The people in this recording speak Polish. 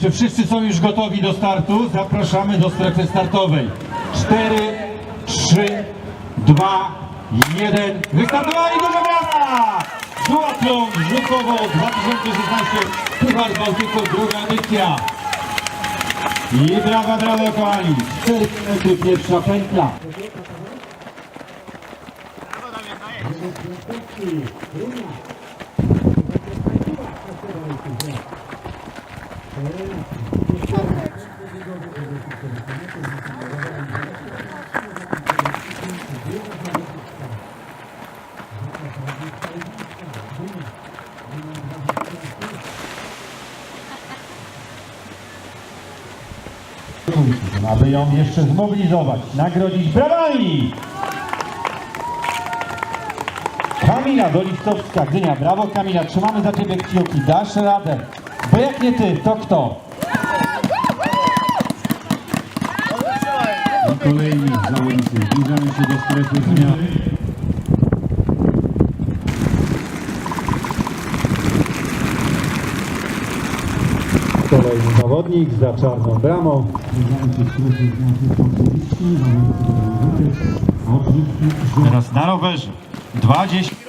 Czy wszyscy są już gotowi do startu? Zapraszamy do strefy startowej. 4, 3, 2, 1. Wystartowali dużo brawa! Duatlon Żukowo 2016 Puchar Bałtyku, druga edycja. I brawa, brawa kochani. 4 minuty, pierwsza pętla. Aby ją jeszcze zmobilizować, nagrodzić brawami! Kamila Dolistowska, Gdynia. Brawo Kamila, trzymamy za Ciebie kciuki, dasz radę. Bo jak nie Ty, to kto? I kolejni zawodnicy, zbliżamy się do strefy zmiany. Kolejny zawodnik za czarną bramą. Teraz na rowerze. 20.